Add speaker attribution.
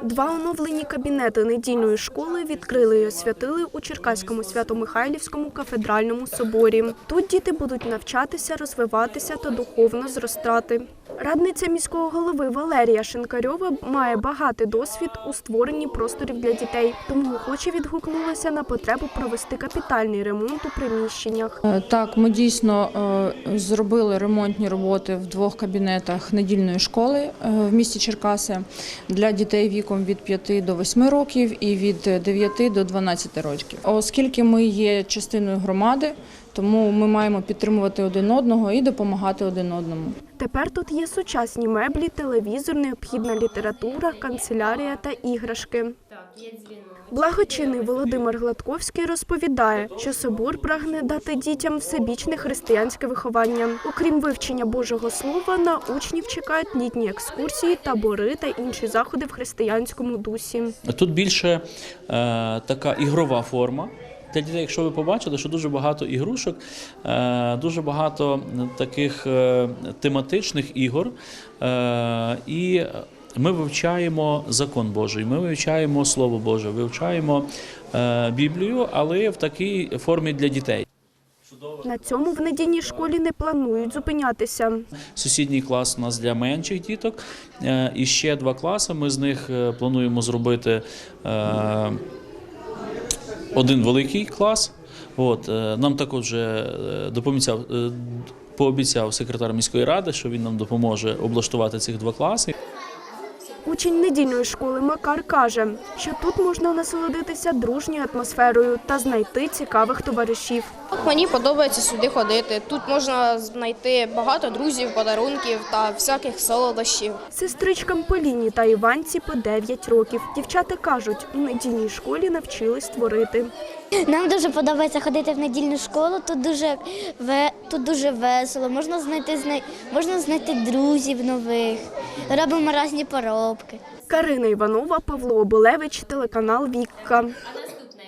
Speaker 1: Два оновлені кабінети недільної школи відкрили і освятили у Черкаському Свято-Михайлівському кафедральному соборі. Тут діти будуть навчатися, розвиватися та духовно зростати. Радниця міського голови Валерія Шинкарьова має багатий досвід у створенні просторів для дітей, тому охоче відгукнулася на потребу провести капітальний ремонт у приміщеннях.
Speaker 2: Е, Так, ми дійсно е, зробили ремонтні роботи в двох кабінетах недільної школи е, в місті Черкаси для дітей віком від 5 до 8 років і від 9 до 12 років. Оскільки ми є частиною громади, тому ми маємо підтримувати один одного і допомагати один одному.
Speaker 1: Tепер тут є сучасні меблі, телевізор, необхідна література, канцелярія та іграшки. Благочинний Володимир Гладковський розповідає, що собор прагне дати дітям всебічне християнське виховання. Окрім вивчення Божого Слова, на учнів чекають літні екскурсії, табори та інші заходи в християнському дусі.
Speaker 3: Тут більше е, така ігрова форма. Для дітей, якщо ви побачили, що дуже багато ігрушок, е, дуже багато таких е, тематичних ігор. Е, і ми вивчаємо закон Божий, ми вивчаємо Слово Боже, вивчаємо Біблію, але в такій формі для дітей.
Speaker 1: На цьому в недільній школі не планують зупинятися.
Speaker 3: Сусідній клас у нас для менших діток. І ще два класи. Ми з них плануємо зробити один великий клас. От, е, нам також е, допоміцяв, е, пообіцяв секретар міської ради, що він нам допоможе облаштувати цих два класи.
Speaker 1: Учень недільної школи Макар каже, що тут можна насолодитися дружньою атмосферою та знайти цікавих товаришів.
Speaker 4: Мені подобається сюди ходити. Тут можна знайти багато друзів, подарунків та всяких солодощів.
Speaker 1: Сестричкам Поліні та Іванці по 9 років. Дівчата кажуть, у недільній школі навчились творити.
Speaker 5: Нам дуже подобається ходити в недільну школу. Тут дуже тут дуже весело. Можна знайти можна знайти друзів нових. Робимо різні поробки.
Speaker 1: Карина Іванова, Павло Оболевич, телеканал Вікка.